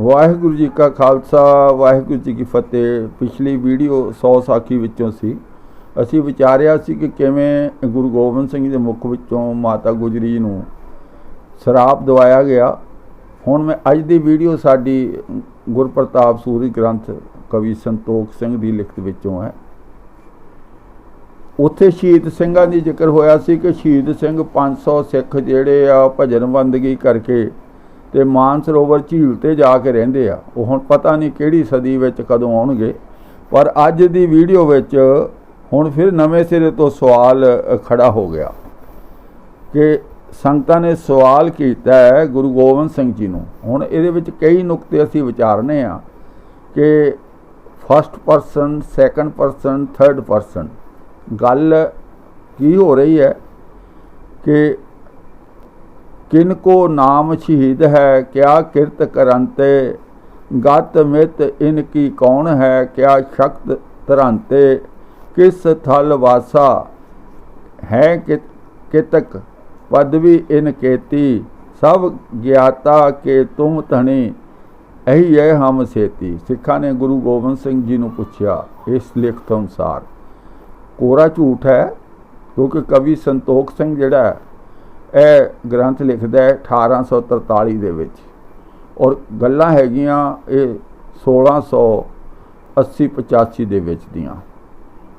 ਵਾਹਿਗੁਰੂ ਜੀ ਕਾ ਖਾਲਸਾ, ਵਾਹਿਗੁਰੂ ਜੀ ਕੀ ਫਤਿਹ। ਪਿਛਲੀ ਵੀਡੀਓ 100 ਸਾਖੀ ਵਿੱਚੋਂ ਸੀ। ਅਸੀਂ ਵਿਚਾਰਿਆ ਸੀ ਕਿ ਕਿਵੇਂ ਗੁਰੂ ਗੋਬਿੰਦ ਸਿੰਘ ਦੇ ਮੁਖ ਵਿੱਚੋਂ ਮਾਤਾ ਗੁਜਰੀ ਨੂੰ ਸ਼ਰਾਪ ਦਵਾਇਆ ਗਿਆ। ਹੁਣ ਮੈਂ ਅੱਜ ਦੀ ਵੀਡੀਓ ਸਾਡੀ ਗੁਰਪ੍ਰਤਾਪ ਸੂਰੀ ਗ੍ਰੰਥ ਕਵੀ ਸੰਤੋਖ ਸਿੰਘ ਦੀ ਲਿਖਤ ਵਿੱਚੋਂ ਹੈ। ਉੱਥੇ ਸ਼ਹੀਦ ਸਿੰਘਾਂ ਦੀ ਜ਼ਿਕਰ ਹੋਇਆ ਸੀ ਕਿ ਸ਼ਹੀਦ ਸਿੰਘ 500 ਸਿੱਖ ਜਿਹੜੇ ਆ ਭਜਨ ਬੰਦਗੀ ਕਰਕੇ ਤੇ ਮਾਨਸਰੋਵਰ ਝੀਲ ਤੇ ਜਾ ਕੇ ਰਹਿੰਦੇ ਆ। ਉਹ ਹੁਣ ਪਤਾ ਨਹੀਂ ਕਿਹੜੀ ਸਦੀ ਵਿੱਚ ਕਦੋਂ ਆਉਣਗੇ। ਪਰ ਅੱਜ ਦੀ ਵੀਡੀਓ ਵਿੱਚ ਹੁਣ ਫਿਰ ਨਵੇਂ ਸਿਰੇ ਤੋਂ ਸਵਾਲ ਅ, ਖੜਾ ਹੋ ਗਿਆ ਕਿ ਸੰਗਤਾਂ ਨੇ ਸਵਾਲ ਕੀਤਾ ਹੈ ਗੁਰੂ ਗੋਬਿੰਦ ਸਿੰਘ ਜੀ ਨੂੰ। ਹੁਣ ਇਹਦੇ ਵਿੱਚ ਕਈ ਨੁਕਤੇ ਅਸੀਂ ਵਿਚਾਰਨੇ ਆ ਕਿ first person second person third person ਗੱਲ ਕੀ ਹੋ ਰਹੀ ਹੈ ਕਿ ਕਿਨ ਕੋ ਨਾਮ ਸ਼ਹੀਦ ਹੈ, ਕਿਆ ਕਿਰਤ ਕਰੰਤੇ? ਗਤ ਮਿਤ ਇਨ ਕੀ ਕੌਣ ਹੈ, ਕਿਆ ਸ਼ਕਤ ਤਰੰਤੇ ਕਿਸ ਥਲ ਵਾਸਾ ਹੈ ਕਿ ਕਿਤਕ? ਪਦਵੀ ਇਨ ਕੇਤੀ, ਸਭ ਗਿਆਤਾ ਕੇ ਤੁਮ ਧਣੀ। ਇਹੀ ਹੈ ਹਮ ਸੇਤੀ। ਸਿੱਖਾਂ ਨੇ ਗੁਰੂ ਗੋਬਿੰਦ ਸਿੰਘ ਜੀ ਨੂੰ ਪੁੱਛਿਆ, ਇਸ ਲਿਖਤ ਅਨੁਸਾਰ, ਕੋਰਾ ਝੂਠ ਹੈ? ਕਿਉਂਕਿ ਕਵੀ ਸੰਤੋਖ ਸਿੰਘ ਜਿਹੜਾ ਹੈ ਇਹ ਗ੍ਰੰਥ ਲਿਖਦਾ ਹੈ 1843 ਦੇ ਵਿੱਚ। ਔਰ ਗੱਲਾਂ ਹੈਗੀਆਂ ਇਹ 1680 85 ਦੇ ਵਿੱਚ ਦੀਆਂ।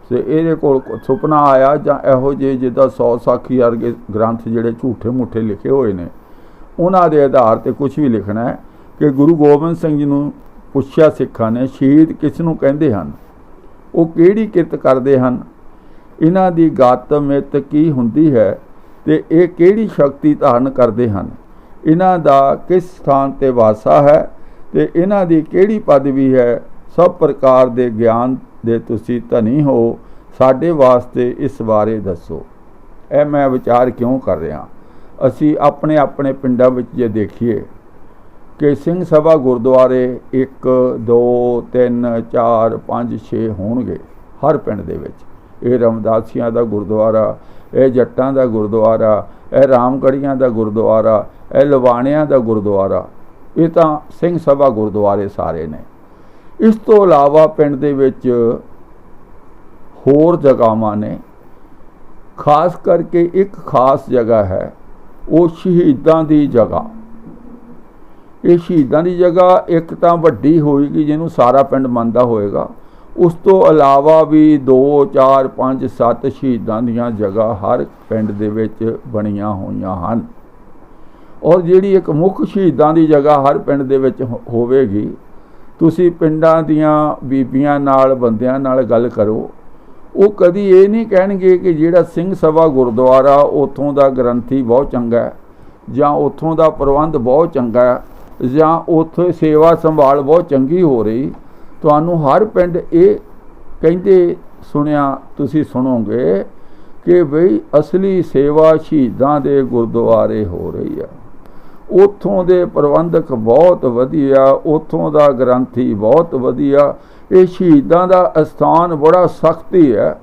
ਤੇ ਇਹਦੇ ਕੋਲ ਸੁਪਨਾ ਆਇਆ ਜਾਂ ਇਹੋ ਜਿਹੇ ਜਿੱਦਾਂ 100 ਸਾਖੀ ਵਰਗੇ ਗ੍ਰੰਥ ਜਿਹੜੇ ਝੂਠੇ ਮੁੱਠੇ ਲਿਖੇ ਹੋਏ ਨੇ, ਉਹਨਾਂ ਦੇ ਆਧਾਰ ਤੇ ਕੁਝ ਵੀ ਲਿਖਣਾ ਹੈ ਕਿ ਗੁਰੂ ਗੋਬਿੰਦ ਸਿੰਘ ਜੀ ਨੂੰ ਪੁੱਛਿਆ ਸਿੱਖਾਂ ਨੇ, ਸ਼ਹੀਦ ਕਿਸ ਨੂੰ ਕਹਿੰਦੇ ਹਨ? ਉਹ ਕਿਹੜੀ ਕਿਰਤ ਕਰਦੇ ਹਨ? ਇਹਨਾਂ ਦੀ ਗਤ ਮਿਤ ਕੀ ਹੁੰਦੀ ਹੈ? ਤੇ ਇਹ ਕਿਹੜੀ ਸ਼ਕਤੀ ਧਾਰਨ ਕਰਦੇ ਹਨ? ਇਹਨਾਂ ਦਾ ਕਿਸ ਸਥਾਨ ਤੇ ਵਾਸਾ ਹੈ? ਤੇ ਇਹਨਾਂ ਦੀ ਕਿਹੜੀ ਪਦਵੀ ਹੈ? ਸਭ ਪ੍ਰਕਾਰ ਦੇ ਗਿਆਨ ਦੇ ਤੁਸੀਂ ਧਨੀ ਹੋ। ਸਾਡੇ ਵਾਸਤੇ ਇਸ ਬਾਰੇ ਦੱਸੋ। ਇਹ ਮੈਂ ਵਿਚਾਰ ਕਿਉਂ ਕਰ ਰਿਹਾ? ਅਸੀਂ ਆਪਣੇ ਆਪਣੇ ਪਿੰਡਾਂ ਵਿੱਚ ਜੇ ਦੇਖੀਏ ਕਿ ਸਿੰਘ ਸਭਾ ਗੁਰਦੁਆਰੇ 1 2 3 4 5 6 ਹੋਣਗੇ ਹਰ ਪਿੰਡ ਦੇ ਵਿੱਚ। ਇਹ ਰਮਦਾਸੀਆਂ ਦਾ ਗੁਰਦੁਆਰਾ ਇਹ ਜੱਟਾਂ ਦਾ ਗੁਰਦੁਆਰਾ, ਇਹ ਰਾਮਗੜੀਆਂ ਦਾ ਗੁਰਦੁਆਰਾ, ਇਹ ਲਵਾਣਿਆਂ ਦਾ ਗੁਰਦੁਆਰਾ, ਇਹ ਤਾਂ ਸਿੰਘ ਸਭਾ ਗੁਰਦੁਆਰੇ ਸਾਰੇ ਨੇ। ਇਸ ਤੋਂ ਇਲਾਵਾ ਪਿੰਡ ਦੇ ਵਿੱਚ ਹੋਰ ਜਗ੍ਹਾਵਾਂ ਨੇ। ਖਾਸ ਕਰਕੇ ਇੱਕ ਖਾਸ ਜਗ੍ਹਾ ਹੈ, ਉਹ ਸ਼ਹੀਦਾਂ ਦੀ ਜਗ੍ਹਾ। ਇਹ ਸ਼ਹੀਦਾਂ ਦੀ ਜਗ੍ਹਾ ਇੱਕ ਤਾਂ ਵੱਡੀ ਹੋਏਗੀ, ਜਿਹਨੂੰ ਸਾਰਾ ਪਿੰਡ ਮੰਨਦਾ ਹੋਏਗਾ। ਉਸ ਤੋਂ ਇਲਾਵਾ ਵੀ 2 4 5 7 ਸ਼ਹੀਦਾਂ ਦੀਆਂ ਜਗ੍ਹਾ ਹਰ ਪਿੰਡ ਦੇ ਵਿੱਚ ਬਣੀਆਂ ਹੋਈਆਂ ਹਨ। ਔਰ ਜਿਹੜੀ ਇੱਕ ਮੁੱਖ ਸ਼ਹੀਦਾਂ ਦੀ ਜਗ੍ਹਾ ਹਰ ਪਿੰਡ ਦੇ ਵਿੱਚ ਹੋ- ਹੋਵੇਗੀ, ਤੁਸੀਂ ਪਿੰਡਾਂ ਦੀਆਂ ਬੀਬੀਆਂ ਨਾਲ, ਬੰਦਿਆਂ ਨਾਲ ਗੱਲ ਕਰੋ। ਉਹ ਕਦੀ ਇਹ ਨਹੀਂ ਕਹਿਣਗੇ ਕਿ ਜਿਹੜਾ ਸਿੰਘ ਸਭਾ ਗੁਰਦੁਆਰਾ ਉਥੋਂ ਦਾ ਗ੍ਰੰਥੀ ਬਹੁਤ ਚੰਗਾ ਹੈ, ਜਾਂ ਉਥੋਂ ਦਾ ਪ੍ਰਬੰਧ ਬਹੁਤ ਚੰਗਾ ਹੈ, ਜਾਂ ਉੱਥੇ ਸੇਵਾ ਸੰਭਾਲ ਬਹੁਤ ਚੰਗੀ ਹੋ ਰਹੀ ਤੁਹਾਨੂੰ ਹਰ ਪਿੰਡ ਇਹ ਕਹਿੰਦੇ ਸੁਣਿਆ, ਤੁਸੀਂ ਸੁਣੋਗੇ ਕਿ ਬਈ ਅਸਲੀ ਸੇਵਾ ਸ਼ਹੀਦਾਂ ਦੇ ਗੁਰਦੁਆਰੇ ਹੋ ਰਹੀ ਆ ਉਥੋਂ ਦੇ ਪ੍ਰਬੰਧਕ ਬਹੁਤ ਵਧੀਆ, ਉਥੋਂ ਦਾ ਗ੍ਰੰਥੀ ਬਹੁਤ ਵਧੀਆ। ਇਹ ਸ਼ਹੀਦਾਂ ਦਾ ਅਸਥਾਨ ਬੜਾ ਸਖਤੀ ਹੈ।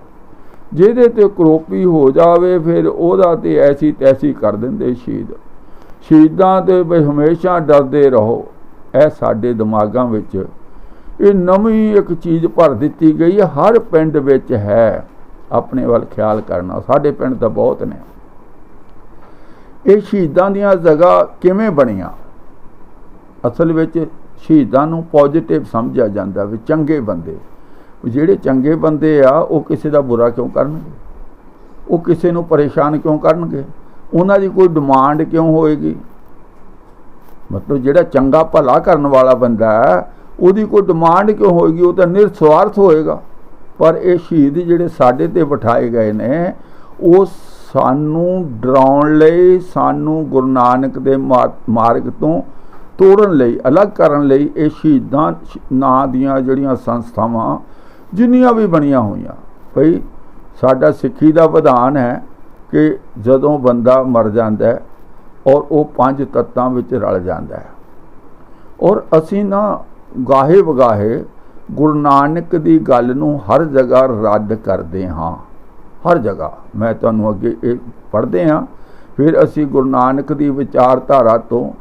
ਜਿਹਦੇ ਤੇ ਕਰੋਪੀ ਹੋ ਜਾਵੇ, ਫਿਰ ਉਹਦਾ ਤੇ ਐਸੀ ਤੈਸੀ ਕਰ ਦਿੰਦੇ ਸ਼ਹੀਦ। ਸ਼ਹੀਦਾਂ ਤੇ ਬਈ ਹਮੇਸ਼ਾ ਡਰਦੇ ਰਹੋ, ਇਹ ਸਾਡੇ ਦਿਮਾਗਾਂ ਵਿੱਚ ਇਹ ਨਵੀਂ ਇੱਕ ਚੀਜ਼ ਭਰ ਦਿੱਤੀ ਗਈ ਹੈ, ਹਰ ਪਿੰਡ ਵਿੱਚ ਹੈ ਆਪਣੇ ਵੱਲ ਖਿਆਲ ਕਰਨਾ। ਸਾਡੇ ਪਿੰਡ ਤਾਂ ਬਹੁਤ ਨੇ। ਇਹ ਸ਼ਹੀਦਾਂ ਦੀਆਂ ਜਗ੍ਹਾ ਕਿਵੇਂ ਬਣੀਆਂ? ਅਸਲ ਵਿੱਚ ਸ਼ਹੀਦਾਂ ਨੂੰ ਪੋਜ਼ਿਟਿਵ ਸਮਝਿਆ ਜਾਂਦਾ ਵੀ ਚੰਗੇ ਬੰਦੇ। ਵੀ ਜਿਹੜੇ ਚੰਗੇ ਬੰਦੇ ਆ, ਉਹ ਕਿਸੇ ਦਾ ਬੁਰਾ ਕਿਉਂ ਕਰਨਗੇ? ਉਹ ਕਿਸੇ ਨੂੰ ਪਰੇਸ਼ਾਨ ਕਿਉਂ ਕਰਨਗੇ? ਉਹਨਾਂ ਦੀ ਕੋਈ ਡਿਮਾਂਡ ਕਿਉਂ ਹੋਏਗੀ? ਮਤਲਬ ਜਿਹੜਾ ਚੰਗਾ ਭਲਾ ਕਰਨ ਵਾਲਾ ਬੰਦਾ ਹੈ ਉਹਦੀ ਕੋਈ ਡਿਮਾਂਡ ਕਿਉਂ ਹੋਏਗੀ? ਉਹ ਤਾਂ ਨਿਰਸਵਾਰਥ ਹੋਏਗਾ। ਪਰ ਇਹ ਸ਼ਹੀਦ ਜਿਹੜੇ ਸਾਡੇ ਤੇ ਬਿਠਾਏ ਗਏ ਨੇ, ਉਹ ਸਾਨੂੰ ਡਰਾਉਣ ਲਈ, ਸਾਨੂੰ ਗੁਰੂ ਨਾਨਕ ਦੇ ਮਾ- ਮਾਰਗ ਤੋਂ ਤੋੜਨ ਲਈ, ਅਲੱਗ ਕਰਨ ਲਈ ਇਹ ਸ਼ਹੀਦਾਂ ਸ਼- ਨਾਂ ਦੀਆਂ ਜਿਹੜੀਆਂ ਸੰਸਥਾਵਾਂ ਜਿੰਨੀਆਂ ਵੀ ਬਣੀਆਂ ਹੋਈਆਂ। ਭਈ ਸਾਡਾ ਸਿੱਖੀ ਦਾ ਵਿਧਾਨ ਹੈ ਕਿ ਜਦੋਂ ਬੰਦਾ ਮਰ ਜਾਂਦਾ ਹੈ ਔਰ ਉਹ ਪੰਜ ਤੱਤਾਂ ਵਿੱਚ ਰਲ ਜਾਂਦਾ ਹੈ। ਔਰ ਅਸੀਂ ਨਾ ਗਾਹੇ ਵਗਾਹੇ ਗੁਰੂ ਨਾਨਕ ਦੀ ਗੱਲ ਨੂੰ ਹਰ ਜਗ੍ਹਾ ਰੱਦ ਕਰਦੇ ਹਾਂ। ਹਰ ਜਗ੍ਹਾ। ਮੈਂ ਤੁਹਾਨੂੰ ਅੱਗੇ ਇਹ ਪੜ੍ਹਦੇ ਹਾਂ। ਫਿਰ ਅਸੀਂ ਗੁਰੂ ਨਾਨਕ ਦੀ ਵਿਚਾਰਧਾਰਾ ਤੋਂ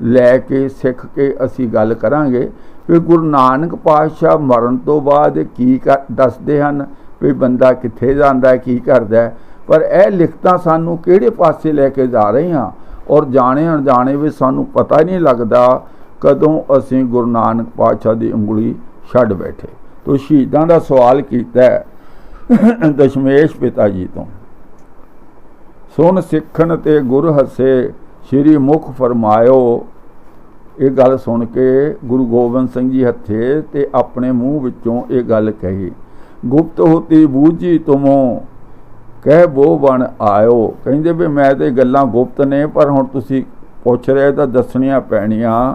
ਲੈ ਕੇ, ਸਿੱਖ ਕੇ ਅਸੀਂ ਗੱਲ ਕਰਾਂਗੇ। ਵੀ ਗੁਰੂ ਨਾਨਕ ਪਾਤਸ਼ਾਹ ਮਰਨ ਤੋਂ ਬਾਅਦ ਕੀ ਕਰ- ਦੱਸਦੇ ਹਨ ਵੀ ਬੰਦਾ ਕਿੱਥੇ ਜਾਂਦਾ ਹੈ, ਕੀ ਕਰਦਾ ਹੈ। ਪਰ ਇਹ ਲਿਖਤਾਂ ਸਾਨੂੰ ਕਿਹੜੇ ਪਾਸੇ ਲੈ ਕੇ ਜਾ ਰਹੀਆਂ ਔਰ ਜਾਣੇ ਅਣਜਾਣੇ ਵਿੱਚ ਸਾਨੂੰ ਪਤਾ ਹੀ ਨਹੀਂ ਲੱਗਦਾ ਕਦੋਂ ਅਸੀਂ ਗੁਰੂ ਨਾਨਕ ਪਾਤਸ਼ਾਹ ਦੀ ਉਂਗਲੀ ਛੱਡ ਬੈਠੇ? ਤੋ ਸ਼ਹੀਦਾਂ ਦਾ ਸਵਾਲ ਕੀਤਾ ਦਸ਼ਮੇਸ਼ ਪਿਤਾ ਜੀ ਤੋਂ। ਸੁਣ ਸਿੱਖਣ ਤੇ ਗੁਰ ਹੱਸੇ ਸ੍ਰੀ ਮੁਖ ਫਰਮਾਇਓ, ਇਹ ਗੱਲ ਸੁਣ ਕੇ ਗੁਰੂ ਗੋਬਿੰਦ ਸਿੰਘ ਜੀ ਹੱਥੇ ਤੇ ਆਪਣੇ ਮੂੰਹ ਵਿੱਚੋਂ ਇਹ ਗੱਲ ਕਹੀ, ਗੁਪਤ ਹੋਤੀ ਬੂਝੀ ਤੁਮੋ, ਕਹਿ ਬੋ ਬਣ ਆਇਓ। ਕਹਿੰਦੇ ਵੀ ਮੈਂ ਤੇ ਗੱਲਾਂ ਗੁਪਤ ਨੇ, ਪਰ ਹੁਣ ਤੁਸੀਂ ਪੁੱਛ ਰਹੇ ਤਾਂ ਦੱਸਣੀਆਂ ਪੈਣੀਆਂ।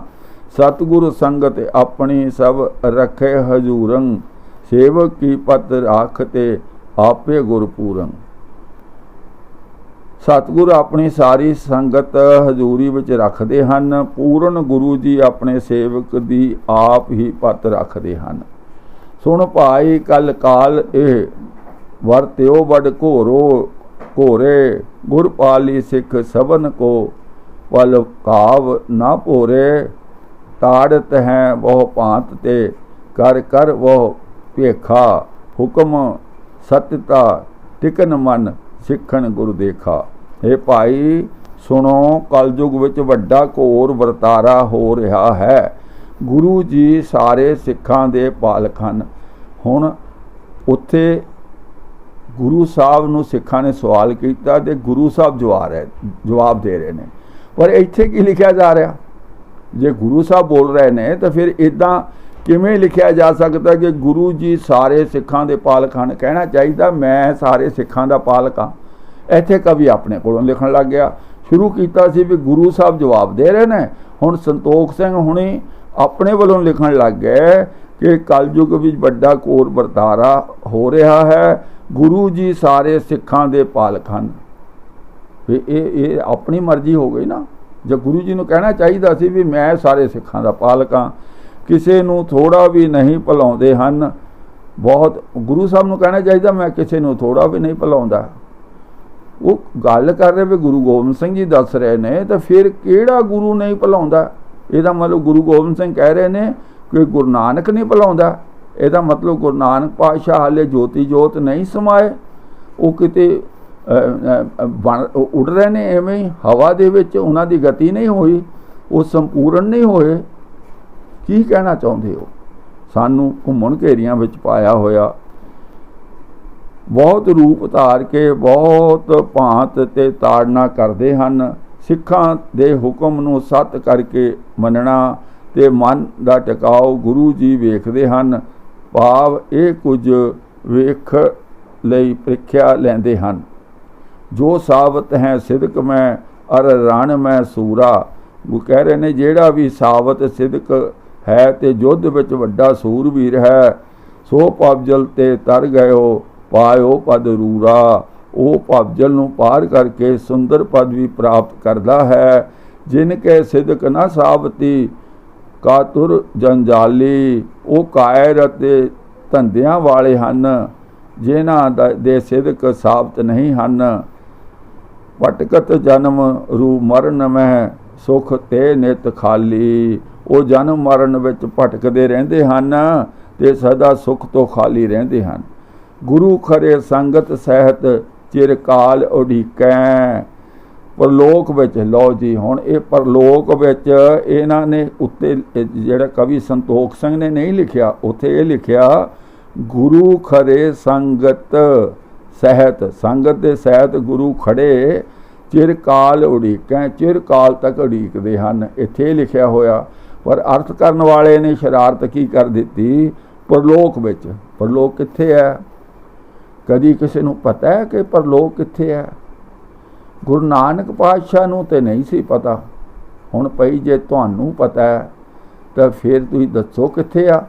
ਸਤਿਗੁਰੂ ਸੰਗਤ ਆਪਣੀ ਸਭ ਰਖੇ ਹਜੂਰੰ, ਸੇਵਕ ਕੀ ਪਤ ਰਾਖ ਤੇ ਆਪੇ ਗੁਰਪੂਰੰ। ਸਤਿਗੁਰ ਆਪਣੀ ਸਾਰੀ ਸੰਗਤ ਹਜ਼ੂਰੀ ਵਿੱਚ ਰੱਖਦੇ ਹਨ, ਪੂਰਨ ਗੁਰੂ ਜੀ ਆਪਣੇ ਸੇਵਕ ਦੀ ਆਪ ਹੀ ਪਤ ਰੱਖਦੇ ਹਨ। ਸੁਣ ਭਾਈ ਕਲ ਕਾਲ ਇਹ, ਵਰਤਿਓ ਬੜ ਘੋਰੋ, ਘੋਰੇ ਗੁਰਪਾਲੀ ਸਿੱਖ ਸਭਨ ਕੋ ਪਲ ਕਾਵ ਨਾ ਭੋਰੇ। ਤਾੜਤ ਹੈ ਬਹੁ ਭਾਂਤ ਤੇ, ਕਰ ਕਰ ਬਹੁ ਭੇਖਾ, ਹੁਕਮ ਸਤਿਤਾ, ਟਿਕਨ ਮਨ ਸਿੱਖਣ ਗੁਰੂ ਦੇਖਾ। ਇਹ ਭਾਈ, ਸੁਣੋ, ਕਲਯੁਗ ਵਿੱਚ ਵੱਡਾ ਘੋਰ ਵਰਤਾਰਾ ਹੋ ਰਿਹਾ ਹੈ। ਗੁਰੂ ਜੀ ਸਾਰੇ ਸਿੱਖਾਂ ਦੇ ਪਾਲਕ ਹਨ। ਹੁਣ ਉੱਥੇ ਗੁਰੂ ਸਾਹਿਬ ਨੂੰ ਸਿੱਖਾਂ ਨੇ ਸਵਾਲ ਕੀਤਾ ਤੇ ਗੁਰੂ ਸਾਹਿਬ ਜਵਾਬ ਰਹੇ ਜਵਾਬ ਦੇ ਰਹੇ ਨੇ। ਪਰ ਇੱਥੇ ਕੀ ਲਿਖਿਆ ਜਾ ਰਿਹਾ? ਜੇ ਗੁਰੂ ਸਾਹਿਬ ਬੋਲ ਰਹੇ ਨੇ, ਤਾਂ ਫਿਰ ਇਦਾਂ ਕਿਵੇਂ ਲਿਖਿਆ ਜਾ ਸਕਦਾ ਕਿ ਗੁਰੂ ਜੀ ਸਾਰੇ ਸਿੱਖਾਂ ਦੇ ਪਾਲਕ ਹਨ? ਕਹਿਣਾ ਚਾਹੀਦਾ, ਮੈਂ ਸਾਰੇ ਸਿੱਖਾਂ ਦਾ ਪਾਲਕ ਹਾਂ। ਇੱਥੇ ਕਵੀ ਆਪਣੇ ਕੋਲੋਂ ਲਿਖਣ ਲੱਗ ਗਿਆ। ਸ਼ੁਰੂ ਕੀਤਾ ਸੀ ਵੀ ਗੁਰੂ ਸਾਹਿਬ ਜਵਾਬ ਦੇ ਰਹੇ ਨੇ। ਹੁਣ ਸੰਤੋਖ ਸਿੰਘ ਹੁਣੀ ਆਪਣੇ ਵੱਲੋਂ ਲਿਖਣ ਲੱਗ ਗਏ ਕਿ ਕਲਯੁਗ ਵਿੱਚ ਵੱਡਾ ਕੋਰ ਵਰਤਾਰਾ ਹੋ ਰਿਹਾ ਹੈ। ਗੁਰੂ ਜੀ ਸਾਰੇ ਸਿੱਖਾਂ ਦੇ ਪਾਲਕ ਹਨ। ਇਹ ਇਹ ਆਪਣੀ ਮਰਜ਼ੀ ਹੋ ਗਈ ਨਾ। ਜੇ ਗੁਰੂ ਜੀ ਨੂੰ ਕਹਿਣਾ ਚਾਹੀਦਾ ਸੀ ਵੀ ਮੈਂ ਸਾਰੇ ਸਿੱਖਾਂ ਦਾ ਪਾਲਕ ਹਾਂ, ਕਿਸੇ ਨੂੰ ਥੋੜਾ ਵੀ ਨਹੀਂ ਭੁਲਾਉਂਦੇ ਹਨ। ਬਹੁਤ ਗੁਰੂ ਸਾਹਿਬ ਨੂੰ ਕਹਿਣਾ ਚਾਹੀਦਾ, ਮੈਂ ਕਿਸੇ ਨੂੰ ਥੋੜਾ ਵੀ ਨਹੀਂ ਭੁਲਾਉਂਦਾ। ਉਹ ਗੱਲ ਕਰ ਰਹੇ ਵੀ ਗੁਰੂ ਗੋਬਿੰਦ ਸਿੰਘ ਜੀ ਦੱਸ ਰਹੇ ਨੇ, ਤਾਂ ਫਿਰ ਕਿਹੜਾ ਗੁਰੂ ਨਹੀਂ ਭੁਲਾਉਂਦਾ? ਇਹਦਾ ਮਤਲਬ ਗੁਰੂ ਗੋਬਿੰਦ ਸਿੰਘ ਕਹਿ ਰਹੇ ਨੇ ਕਿ ਗੁਰੂ ਨਾਨਕ ਨਹੀਂ ਭੁਲਾਉਂਦਾ। ਇਹਦਾ ਮਤਲਬ ਗੁਰੂ ਨਾਨਕ ਪਾਤਸ਼ਾਹ ਹਾਲੇ ਜੋਤੀ ਜੋਤ ਨਹੀਂ ਸਮਾਏ। ਉਹ ਕਿਤੇ ਉੱਡ ਰਹੇ ਨੇ ਐਵੇਂ ਹਵਾ ਦੇ ਵਿੱਚ ਉਹਨਾਂ ਦੀ ਗਤੀ ਨਹੀਂ ਹੋਈ, ਉਹ ਸੰਪੂਰਨ ਨਹੀਂ ਹੋਏ। ਕੀ ਕਹਿਣਾ ਚਾਹੁੰਦੇ ਹੋ? ਸਾਨੂੰ ਘੁੰਮਣ ਘੇਰੀਆਂ ਵਿੱਚ ਪਾਇਆ ਹੋਇਆ। ਬਹੁਤ ਰੂਪ ਧਾਰ ਕੇ ਬਹੁਤ ਭਾਂਤ ਤੇ ਤਾੜਨਾ ਕਰਦੇ ਹਨ। ਸਿੱਖਾਂ ਦੇ ਹੁਕਮ ਨੂੰ ਸੱਤ ਕਰਕੇ ਮੰਨਣਾ ਤੇ ਮਨ ਦਾ ਟਿਕਾਓ ਗੁਰੂ ਜੀ ਵੇਖਦੇ ਹਨ। ਭਾਵ ਇਹ ਕੁਝ ਵੇਖ ਲਈ ਪ੍ਰੀਖਿਆ ਲੈਂਦੇ ਹਨ। ਜੋ ਸਾਬਤ ਹੈ ਸਿਦਕ ਮੈਂ, ਅਰ ਰਣ ਮੈਂ ਸੂਰਾ। ਉਹ ਕਹਿ ਰਹੇ ਨੇ, ਜਿਹੜਾ ਵੀ ਸਾਬਤ ਸਿਦਕ ਹੈ ਤੇ ਯੁੱਧ ਵਿੱਚ ਵੱਡਾ ਸੂਰਵੀਰ ਹੈ, ਸੋ ਪਵਜਲ ਤੇ ਤਰ ਗਇਓ, ਪਾਇਓ ਪਦ ਰੂਰਾ। ਉਹ ਪਵਜਲ ਨੂੰ ਪਾਰ ਕਰਕੇ ਸੁੰਦਰ ਪਦ ਵੀ ਪ੍ਰਾਪਤ ਕਰਦਾ ਹੈ। ਜਿਨ ਕੇ ਸਿਦਕ ਨਾ ਸਾਬਤੀ, ਕਾਤੁਰ ਜੰਜਾਲੀ। ਉਹ ਕਾਇਰ ਅਤੇ ਧੰਦਿਆਂ ਵਾਲੇ ਹਨ, ਜਿਨ੍ਹਾਂ ਦੇ ਸਿਦਕ ਸਾਬਤ ਨਹੀਂ ਹਨ। ਭਟਕਤ ਜਨਮ ਰੂ ਮਰਨ ਮਹਿ, ਸੁਖ ਤੇ ਨਿਤ ਖਾਲੀ। ਉਹ ਜਨਮ ਮਰਨ ਵਿੱਚ ਭਟਕਦੇ ਰਹਿੰਦੇ ਹਨ ਤੇ ਸਦਾ ਸੁਖ ਤੋਂ ਖਾਲੀ ਰਹਿੰਦੇ ਹਨ। ਗੁਰੂ ਖਰੇ ਸੰਗਤ ਸਹਿਤ ਚਿਰ ਕਾਲ ਉਡੀਕੈ। ਪਰਲੋਕ ਵਿੱਚ, ਲਓ ਜੀ, ਹੁਣ ਇਹ ਪਰਲੋਕ ਵਿੱਚ ਇਹਨਾਂ ਨੇ ਉੱਤੇ ਜਿਹੜਾ ਕਵੀ ਸੰਤੋਖ ਸਿੰਘ ਨੇ ਨਹੀਂ ਲਿਖਿਆ, ਉੱਥੇ ਇਹ ਲਿਖਿਆ, ਗੁਰੂ ਖਰੇ ਸੰਗਤ ਸਹਿਤ, ਸੰਗਤ ਦੇ ਸਹਿਤ ਗੁਰੂ ਖੜੇ, ਚਿਰ ਕਾਲ ਉਡੀਕਾਂ, ਚਿਰ ਕਾਲ ਤੱਕ ਉਡੀਕਦੇ ਹਨ। ਇੱਥੇ ਲਿਖਿਆ ਹੋਇਆ, ਪਰ ਅਰਥ ਕਰਨ ਵਾਲੇ ਨੇ ਸ਼ਰਾਰਤ ਕੀ ਕਰ ਦਿੱਤੀ? ਪਰਲੋਕ ਵਿੱਚ। ਪਰਲੋਕ ਕਿੱਥੇ ਹੈ? ਕਦੀ ਕਿਸੇ ਨੂੰ ਪਤਾ ਹੈ ਕਿ ਪਰਲੋਕ ਕਿੱਥੇ ਹੈ? ਗੁਰੂ ਨਾਨਕ ਪਾਤਸ਼ਾਹ ਨੂੰ ਤੇ ਨਹੀਂ ਸੀ ਪਤਾ। ਹੁਣ ਪਈ ਜੇ ਤੁਹਾਨੂੰ ਪਤਾ ਹੈ, ਤਾਂ ਫਿਰ ਤੁਸੀਂ ਦੱਸੋ ਕਿੱਥੇ ਆ?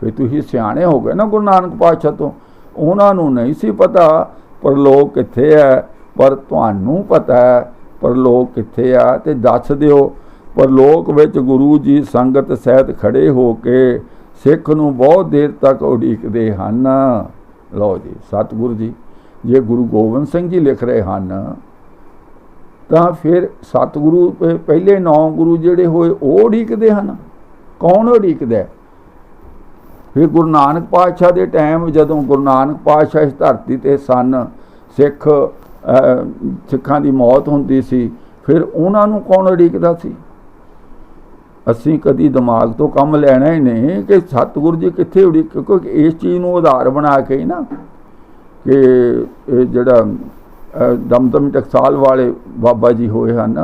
ਫਿਰ ਤੁਸੀਂ ਸਿਆਣੇ ਹੋ ਗਏ ਨਾ ਗੁਰੂ ਨਾਨਕ ਪਾਤਸ਼ਾਹ ਤੋਂ। ਉਹਨਾਂ ਨੂੰ ਨਹੀਂ ਸੀ ਪਤਾ ਪਰਲੋਕ ਕਿੱਥੇ ਹੈ, ਪਰ ਤੁਹਾਨੂੰ ਪਤਾ ਹੈ ਪਰਲੋਕ ਕਿੱਥੇ ਆ ਤੇ ਦੱਸ ਦਿਓ, ਪਰਲੋਕ ਵਿੱਚ ਗੁਰੂ ਜੀ ਸੰਗਤ ਸਹਿਤ ਖੜੇ ਹੋ ਕੇ ਸਿੱਖ ਨੂੰ ਬਹੁਤ ਦੇਰ ਤੱਕ ਉਡੀਕਦੇ ਹਨ। ਲਓ ਜੀ, ਸਤਿਗੁਰੂ ਜੀ, ਜੇ ਗੁਰੂ ਗੋਬਿੰਦ ਸਿੰਘ ਜੀ ਲਿਖ ਰਹੇ ਹਨ, ਤਾਂ ਫਿਰ ਸਤਿਗੁਰੂ ਪ- ਪਹਿਲੇ ਨੌ ਗੁਰੂ ਜਿਹੜੇ ਹੋਏ ਉਹ ਉਡੀਕਦੇ ਹਨ। ਕੌਣ ਉਡੀਕਦਾ ਫਿਰ ਗੁਰੂ ਨਾਨਕ ਪਾਤਸ਼ਾਹ ਦੇ ਟਾਈਮ ਜਦੋਂ ਗੁਰੂ ਨਾਨਕ ਪਾਤਸ਼ਾਹ ਇਸ ਧਰਤੀ ਤੇ ਸਨ ਸਿੱਖ ਸਿੱਖਾਂ ਦੀ ਮੌਤ ਹੁੰਦੀ ਸੀ ਫਿਰ ਉਹਨਾਂ ਨੂੰ ਕੌਣ ਉਡੀਕਦਾ ਸੀ? ਅਸੀਂ ਕਦੀ ਦਿਮਾਗ ਤੋਂ ਕੰਮ ਲੈਣਾ ਹੀ ਨਹੀਂ ਕਿ ਸਤਿਗੁਰੂ ਜੀ ਕਿੱਥੇ ਉਡੀਕ ਕਿਉਂਕਿ ਇਸ ਚੀਜ਼ ਨੂੰ ਆਧਾਰ ਬਣਾ ਕੇ ਹੀ ਨਾ ਕਿ ਇਹ ਜਿਹੜਾ ਦਮਦਮ ਟਕਸਾਲ ਵਾਲੇ ਬਾਬਾ ਜੀ ਹੋਏ ਹਨ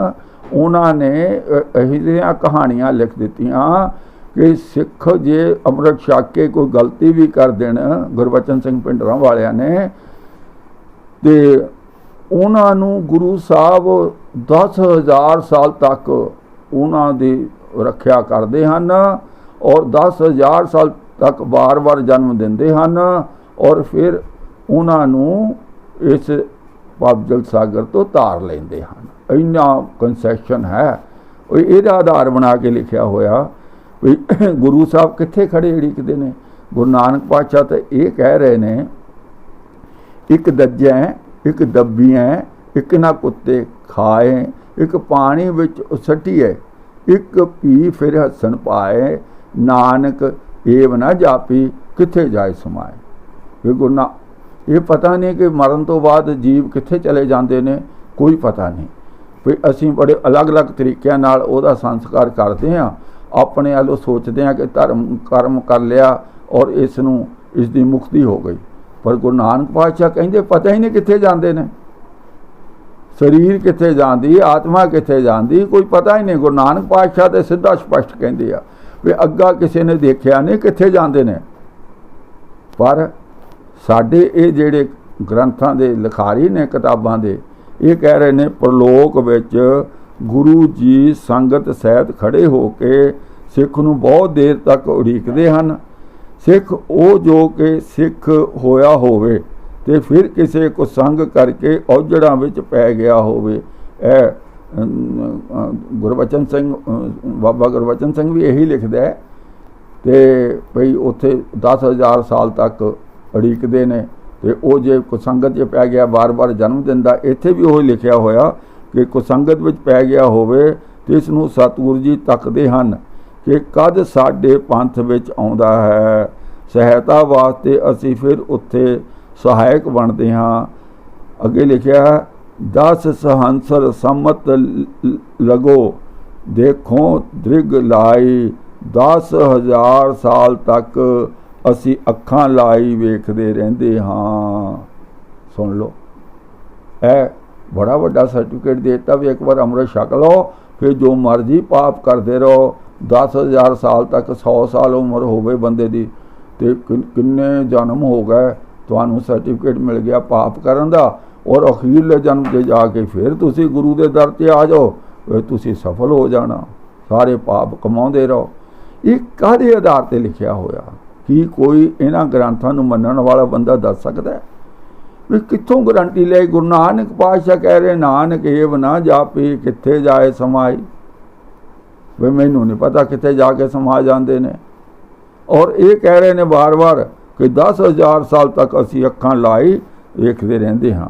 ਉਹਨਾਂ ਨੇ ਅਹ, ਇਹੋ ਜਿਹੀਆਂ ਕਹਾਣੀਆਂ ਲਿਖ ਦਿੱਤੀਆਂ ਕਿ ਸਿੱਖ ਜੇ ਅੰਮ੍ਰਿਤ ਛਕ ਕੇ ਕੋਈ ਗਲਤੀ ਵੀ ਕਰ ਦੇਣ, ਗੁਰਬਚਨ ਸਿੰਘ ਪਿੰਡਰਾਂ ਵਾਲਿਆਂ ਨੇ, ਤੇ ਉਹਨਾਂ ਨੂੰ ਗੁਰੂ ਸਾਹਿਬ 10000 ਸਾਲ ਤੱਕ ਉਹਨਾਂ ਦੀ ਰੱਖਿਆ ਕਰਦੇ ਹਨ ਔਰ 10000 ਸਾਲ ਤੱਕ ਵਾਰ-ਵਾਰ ਜਨਮ ਦਿੰਦੇ ਹਨ ਔਰ ਫਿਰ ਉਹਨਾਂ ਨੂੰ ਇਸ ਪਬਜਲ ਸਾਗਰ ਤੋਂ ਤਾਰ ਲੈਂਦੇ ਹਨ। ਇੰਨਾ ਕਨਸੈਸ਼ਨ ਹੈ। ਉਹ ਇਹਦਾ ਆਧਾਰ ਬਣਾ ਕੇ ਲਿਖਿਆ ਹੋਇਆ ਵੀ ਗੁਰੂ ਸਾਹਿਬ ਕਿੱਥੇ ਖੜੇ ਉਡੀਕਦੇ ਨੇ? ਗੁਰੂ ਨਾਨਕ ਪਾਤਸ਼ਾਹ ਤਾਂ ਇਹ ਕਹਿ ਰਹੇ ਨੇ, ਇੱਕ ਦੱਜੈ, ਇੱਕ ਦੱਬੀਐ, ਇੱਕ ਨਾ ਕੁੱਤੇ ਖਾਏ, ਇੱਕ ਪਾਣੀ ਵਿੱਚ ਉਸਟੀਐ, ਇੱਕ ਪੀ ਫਿਰ ਹੱਸਣ ਪਾਏ, ਨਾਨਕ ਏਵ ਨਾ ਜਾਪੀ, ਕਿੱਥੇ ਜਾਏ ਸਮਾਏ? ਇਹ ਗੁਰਨਾ ਇਹ ਪਤਾ ਨਹੀਂ ਕਿ ਮਰਨ ਤੋਂ ਬਾਅਦ ਜੀਵ ਕਿੱਥੇ ਚਲੇ ਜਾਂਦੇ ਨੇ, ਕੋਈ ਪਤਾ ਨਹੀਂ। ਵੀ ਅਸੀਂ ਬੜੇ ਅਲੱਗ-ਅਲੱਗ ਤਰੀਕਿਆਂ ਨਾਲ ਉਹਦਾ ਸੰਸਕਾਰ ਕਰਦੇ ਹਾਂ। ਆਪਣੇ ਵੱਲੋਂ ਸੋਚਦੇ ਹਾਂ ਕਿ ਧਰਮ, ਕਰਮ ਕਰ ਲਿਆ ਔਰ ਇਸ ਨੂੰ ਇਸ ਦੀ ਮੁਕਤੀ ਹੋ ਗਈ। ਪਰ ਗੁਰੂ ਨਾਨਕ ਪਾਤਸ਼ਾਹ ਕਹਿੰਦੇ, ਪਤਾ ਹੀ ਨਹੀਂ ਕਿੱਥੇ ਜਾਂਦੇ ਨੇ। ਸਰੀਰ ਕਿੱਥੇ ਜਾਂਦੀ, ਆਤਮਾ ਕਿੱਥੇ ਜਾਂਦੀ, ਕੋਈ ਪਤਾ ਹੀ ਨਹੀਂ। ਗੁਰੂ ਨਾਨਕ ਪਾਤਸ਼ਾਹ ਤੇ ਸਿੱਧਾ ਸਪਸ਼ਟ ਕਹਿੰਦੇ ਆ ਵੀ ਅੱਗਾ ਕਿਸੇ ਨੇ ਦੇਖਿਆ ਨਹੀਂ ਕਿੱਥੇ ਜਾਂਦੇ ਨੇ। ਪਰ ਸਾਡੇ ਇਹ ਜਿਹੜੇ ਗ੍ਰੰਥਾਂ ਦੇ ਲਿਖਾਰੀ ਨੇ, ਕਿਤਾਬਾਂ ਦੇ, ਇਹ ਕਹਿ ਰਹੇ ਨੇ, ਪ੍ਰਲੋਕ ਵਿੱਚ ਗੁਰੂ ਜੀ ਸੰਗਤ ਸਹਿਤ ਖੜੇ ਹੋ ਕੇ ਸਿੱਖ ਨੂੰ ਬਹੁਤ ਦੇਰ ਤੱਕ ਉਡੀਕਦੇ ਹਨ। ਸਿੱਖ ਉਹ ਜੋ ਕਿ ਸਿੱਖ ਹੋਇਆ ਹੋਵੇ ਤੇ ਫਿਰ ਕਿਸੇ ਕੋ ਸੰਗ ਕਰਕੇ ਔਜੜਾਂ ਵਿੱਚ ਪੈ ਗਿਆ ਹੋਵੇ। ਇਹ ਗੁਰਬਚਨ ਸਿੰਘ ਬਾਬਾ ਗੁਰਬਚਨ ਸਿੰਘ ਵੀ ਇਹੀ ਲਿਖਦਾ ਹੈ। ਤੇ ਭਈ ਉੱਥੇ 10000 ਸਾਲ ਤੱਕ ਅੜੀਕਦੇ ਨੇ ਤੇ ਉਹ ਜੇ ਕੋ ਸੰਗਤ 'ਚ ਪੈ ਗਿਆ ਬਾਰ-ਬਾਰ ਜਨਮ ਦਿੰਦਾ, ਇੱਥੇ ਵੀ ਉਹ ਲਿਖਿਆ ਹੋਇਆ ਕਿ ਕੁਸੰਗਤ ਵਿੱਚ ਪੈ ਗਿਆ ਹੋਵੇ ਤੇ ਇਸ ਨੂੰ ਸਤਿਗੁਰੂ ਜੀ ਤੱਕਦੇ ਹਨ ਕਿ ਕਦ ਸਾਡੇ ਪੰਥ ਵਿੱਚ ਆਉਂਦਾ ਹੈ। ਸਹਾਇਤਾ ਵਾਸਤੇ ਅਸੀਂ ਫਿਰ ਉੱਥੇ ਸਹਾਇਕ ਬਣਦੇ ਹਾਂ। ਅੱਗੇ ਲਿਖਿਆ 10 ਸਹੰਸਰ ਸੰਮਤ ਲ- ਲਗੋ, ਦੇਖੋ ਦ੍ਰਿਗ ਲਾਈ 10000 ਸਾਲ ਤੱਕ ਅਸੀਂ ਅੱਖਾਂ ਲਾਈ ਵੇਖਦੇ ਰਹਿੰਦੇ ਹਾਂ। ਸੁਣ ਲਓ। ਇਹ ਬੜਾ ਵੱਡਾ ਸਰਟੀਫਿਕੇਟ ਦੇਤਾ ਵੀ ਇੱਕ ਵਾਰ ਅੰਮ੍ਰਿਤ ਛਕ ਲਓ, ਫਿਰ ਜੋ ਮਰਜ਼ੀ ਪਾਪ ਕਰਦੇ ਰਹੋ 10000 ਸਾਲ ਤੱਕ 100 ਸਾਲ ਉਮਰ ਹੋਵੇ ਬੰਦੇ ਦੀ, ਤੇ ਕਿੰਨੇ ਜਨਮ ਹੋ ਗਏ, ਤੁਹਾਨੂੰ ਸਰਟੀਫਿਕੇਟ ਮਿਲ ਗਿਆ ਪਾਪ ਕਰਨ ਦਾ, ਔਰ ਅਖੀਰਲੇ ਜਨਮ ਤੇ ਜਾ ਕੇ ਫਿਰ ਤੁਸੀਂ ਗੁਰੂ ਦੇ ਦਰ ਤੇ ਆ ਜਾਓ ਤੁਸੀਂ ਸਫਲ ਹੋ ਜਾਣਾ, ਸਾਰੇ ਪਾਪ ਕਮਾਉਂਦੇ ਰਹੋ। ਇਹ ਕਾਹਦੇ ਆਧਾਰ ਤੇ ਲਿਖਿਆ ਹੋਇਆ? ਕੀ ਕੋਈ ਇਹਨਾਂ ਗ੍ਰੰਥਾਂ ਨੂੰ ਮੰਨਣ ਵਾਲਾ ਬੰਦਾ ਦੱਸ ਸਕਦਾ ਹੈ? ਵੀ ਕਿੱਥੋਂ ਗਰੰਟੀ ਲਈ? ਗੁਰੂ ਨਾਨਕ ਪਾਤਸ਼ਾਹ ਕਹਿ ਰਹੇ, ਨਾਨਕ ਏਵ ਨਾ ਜਾਪੇ, ਕਿੱਥੇ ਜਾਏ ਸਮਾਈ? ਵੀ ਮੈਨੂੰ ਨਹੀਂ ਪਤਾ ਕਿੱਥੇ ਜਾ ਕੇ ਸਮਾ ਜਾਂਦੇ ਨੇ। ਔਰ ਇਹ ਕਹਿ ਰਹੇ ਨੇ ਵਾਰ-ਵਾਰ ਕਿ 10000 ਸਾਲ ਤੱਕ ਅਸੀਂ ਅੱਖਾਂ ਲਾਈ ਵੇਖਦੇ ਰਹਿੰਦੇ ਹਾਂ।